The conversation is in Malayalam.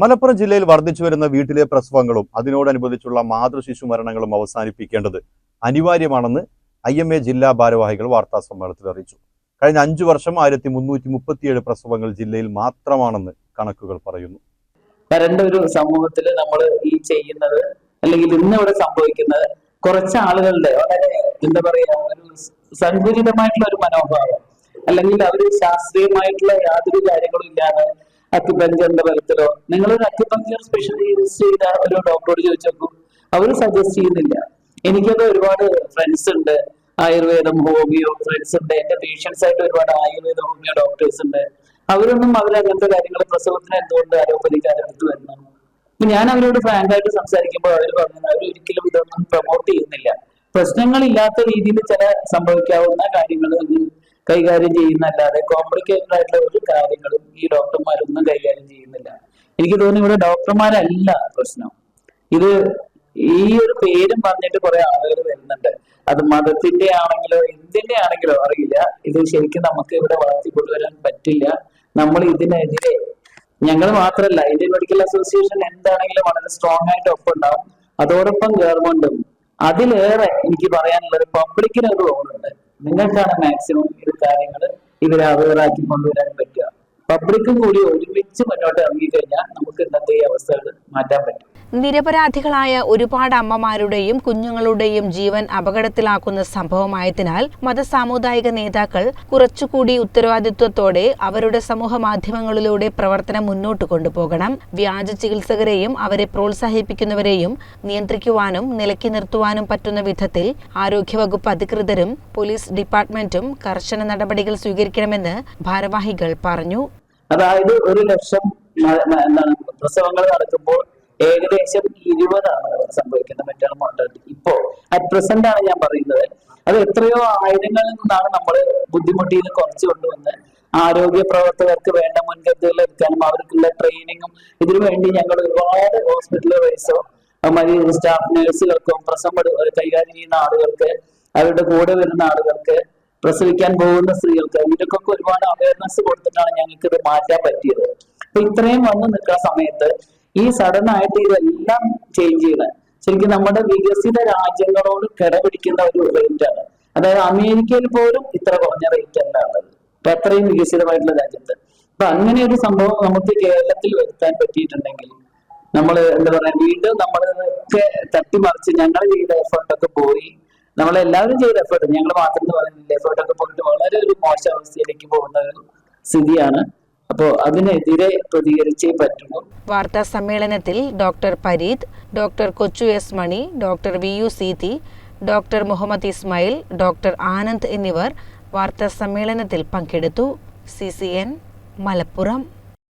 മലപ്പുറം ജില്ലയിൽ വർദ്ധിച്ചു വരുന്ന വീട്ടിലെ പ്രസവങ്ങളും അതിനോടനുബന്ധിച്ചുള്ള മാതൃശിശു മരണങ്ങളും അവസാനിപ്പിക്കേണ്ടത് അനിവാര്യമാണെന്ന് ഐ എം എ ജില്ലാ ഭാരവാഹികൾ വാർത്താ സമ്മേളനത്തിൽ അറിയിച്ചു. കഴിഞ്ഞ അഞ്ചു വർഷം ആയിരത്തി മുന്നൂറ്റി മുപ്പത്തിയേഴ് പ്രസവങ്ങൾ ജില്ലയിൽ മാത്രമാണെന്ന് കണക്കുകൾ പറയുന്നു. വരേണ്ട ഒരു സമൂഹത്തിൽ നമ്മൾ ഈ ചെയ്യുന്നത് അല്ലെങ്കിൽ ഇന്ന് ഇവിടെ സംഭവിക്കുന്നത് കുറച്ച് ആളുകളുടെ വളരെ എന്താ പറയാ ഒരു സങ്കുചിതമായിട്ടുള്ള ഒരു മനോഭാവം അല്ലെങ്കിൽ അവർ ശാസ്ത്രീയമായിട്ടുള്ള യാതൊരു കാര്യങ്ങളും ഇല്ലാതെ അക്യുപഞ്ചറിന്റെ നിങ്ങൾ നിങ്ങളൊരു അക്യുപഞ്ചർ സ്പെഷ്യലൈസ് ചെയ്ത ഒരു ഡോക്ടറോട് ചോദിച്ചു നോക്കൂ അവർ സജസ്റ്റ് ചെയ്യുന്നില്ല. എനിക്കൊക്കെ ഒരുപാട് ഫ്രണ്ട്സ് ഉണ്ട്. ആയുർവേദം ഹോമിയോ ഫ്രണ്ട്സ് ഉണ്ട്. എന്റെ പേഷ്യൻസ് ആയിട്ട് ഒരുപാട് ആയുർവേദ ഹോമിയോ ഡോക്ടേഴ്സ് ഉണ്ട്. അവരൊന്നും അവർ അങ്ങനത്തെ കാര്യങ്ങൾ പ്രസവത്തിന് എന്തുകൊണ്ട് അലോപ്പതിക്കാരുടെ അടുത്ത് വരുന്നു? അപ്പൊ ഞാൻ അവരോട് ഫ്രാങ്ക് ആയിട്ട് സംസാരിക്കുമ്പോൾ അവർ പറഞ്ഞു അവർ ഒരിക്കലും ഇതൊന്നും പ്രൊമോട്ട് ചെയ്യുന്നില്ല. പ്രശ്നങ്ങളില്ലാത്ത രീതിയിൽ ചില സംഭവിക്കാവുന്ന കാര്യങ്ങൾ കൈകാര്യം ചെയ്യുന്നല്ലാതെ കോംപ്ലിക്കേറ്റഡ് ആയിട്ടുള്ള ഒരു കാര്യങ്ങളും ഈ ഡോക്ടർമാരൊന്നും കൈകാര്യം ചെയ്യുന്നില്ല. എനിക്ക് തോന്നുന്നു ഇവിടെ ഡോക്ടർമാരല്ല പ്രശ്നം. ഇത് ഈ ഒരു പേരും പറഞ്ഞിട്ട് കുറെ ആളുകൾ വരുന്നുണ്ട്. അത് മതത്തിന്റെ ആണെങ്കിലോ എന്തിന്റെ ആണെങ്കിലോ അറിയില്ല. ഇത് ശരിക്കും നമുക്ക് ഇവിടെ വളർത്തി കൊണ്ടുവരാൻ പറ്റില്ല. നമ്മൾ ഇതിനെതിരെ ഞങ്ങൾ മാത്രമല്ല ഇന്ത്യൻ മെഡിക്കൽ അസോസിയേഷൻ എന്താണെങ്കിലും വളരെ സ്ട്രോങ് ആയിട്ട് ഒപ്പം ഉണ്ടാവും അതോടൊപ്പം ഗവൺമെന്റും. അതിലേറെ എനിക്ക് പറയാനുള്ളത് പബ്ലിക്കിന് ഒരു റോളുണ്ട് നിങ്ങൾക്കാണ് മാക്സിമം ഇത് കാര്യങ്ങൾ ഇവരെ അവയറാക്കി കൊണ്ടുവരാൻ പറ്റുക. പബ്ലിക്കും കൂടി ഒരുമിച്ച് മുന്നോട്ട് ഇറങ്ങിക്കഴിഞ്ഞാൽ നമുക്ക് ഇന്നത്തെ ഈ അവസ്ഥകൾ മാറ്റാൻ പറ്റും. നിരപരാധികളായ ഒരുപാട് അമ്മമാരുടെയും കുഞ്ഞുങ്ങളുടെയും ജീവൻ അപകടത്തിലാക്കുന്ന സംഭവമായതിനാൽ മതസാമുദായിക നേതാക്കൾ കുറച്ചുകൂടി ഉത്തരവാദിത്വത്തോടെ അവരുടെ സമൂഹ മാധ്യമങ്ങളിലൂടെ പ്രവർത്തനം മുന്നോട്ട് കൊണ്ടുപോകണം. വ്യാജ ചികിത്സകരെയും അവരെ പ്രോത്സാഹിപ്പിക്കുന്നവരെയും നിയന്ത്രിക്കുവാനും നിലക്കി നിർത്തുവാനും പറ്റുന്ന വിധത്തിൽ ആരോഗ്യവകുപ്പ് അധികൃതരും പോലീസ് ഡിപ്പാർട്ട്മെന്റും കർശന നടപടികൾ സ്വീകരിക്കണമെന്ന് ഭാരവാഹികൾ പറഞ്ഞു. അതായത് ഒരു ലക്ഷം പ്രസവങ്ങൾ നടക്കുമ്പോൾ ഏകദേശം ഇരുപതാണ് സംഭവിക്കുന്ന മെറ്റേണൽ മോർട്ടാലിറ്റി ഇപ്പോ അറ്റ് പ്രസന്റ് ആണ് ഞാൻ പറയുന്നത്. അത് എത്രയോ ആയിരങ്ങളിൽ നിന്നാണ് നമ്മൾ ബുദ്ധിമുട്ടിയിൽ കുറച്ച് കൊണ്ടുവന്ന് ആരോഗ്യ പ്രവർത്തകർക്ക് വേണ്ട മുൻകരുതലുകൾ എടുക്കാനും അവർക്കുള്ള ട്രെയിനിങ്ങും ഇതിനു വേണ്ടി ഞങ്ങൾ ഒരുപാട് ഹോസ്പിറ്റൽ വൈസോ മറ്റ് സ്റ്റാഫ് നഴ്സുകൾക്കും പ്രസവം കൈകാര്യം ചെയ്യുന്ന ആളുകൾക്ക് അവരുടെ കൂടെ വരുന്ന ആളുകൾക്ക് പ്രസവിക്കാൻ പോകുന്ന സ്ത്രീകൾക്ക് ഇവർക്കൊക്കെ ഒരുപാട് അവയർനെസ് കൊടുത്തിട്ടാണ് ഞങ്ങൾക്ക് ഇത് മാറ്റാൻ പറ്റിയത്. അപ്പൊ ഇത്രയും വന്നു നിൽക്കുന്ന സമയത്ത് ഈ സഡൻ ആയിട്ട് ഇതെല്ലാം ചേഞ്ച് ചെയ്യണം. ശരിക്കും നമ്മുടെ വികസിത രാജ്യങ്ങളോട് കിടപിടിക്കുന്ന ഒരു റേറ്റ് ആണ്. അതായത് അമേരിക്കയിൽ പോലും ഇത്ര കുറഞ്ഞ റേറ്റ് അല്ല ഉള്ളത് അപ്പൊ അത്രയും വികസിതമായിട്ടുള്ള രാജ്യത്ത്. അപ്പൊ അങ്ങനെ ഒരു സംഭവം നമുക്ക് കേരളത്തിൽ വരുത്താൻ പറ്റിയിട്ടുണ്ടെങ്കിൽ നമ്മൾ എന്താ പറയാ വീണ്ടും നമ്മളൊക്കെ തട്ടിമറിച്ച് ഞങ്ങൾ ചെയ്ത എഫേർട്ടൊക്കെ പോയി നമ്മളെല്ലാവരും ചെയ്ത എഫേർട്ട് ഞങ്ങൾ മാത്രം എന്ന് പറയുന്നില്ല എഫേർട്ടൊക്കെ പോയിട്ട് വളരെ ഒരു മോശം അവസ്ഥയിലേക്ക് പോകുന്ന ഒരു സ്ഥിതിയാണ്. അപ്പോൾ അതിനെതിരെ പ്രതികരിച്ചേ പറ്റുള്ളൂ വാർത്താ സമ്മേളനത്തിൽ doctor Pareed doctor Kochu S Mani doctor V U Seethi doctor Muhammad Ismail doctor Anand എന്നിവർ വാർത്താ സമ്മേളനത്തിൽ പങ്കെടുത്തു. C C N Malappuram.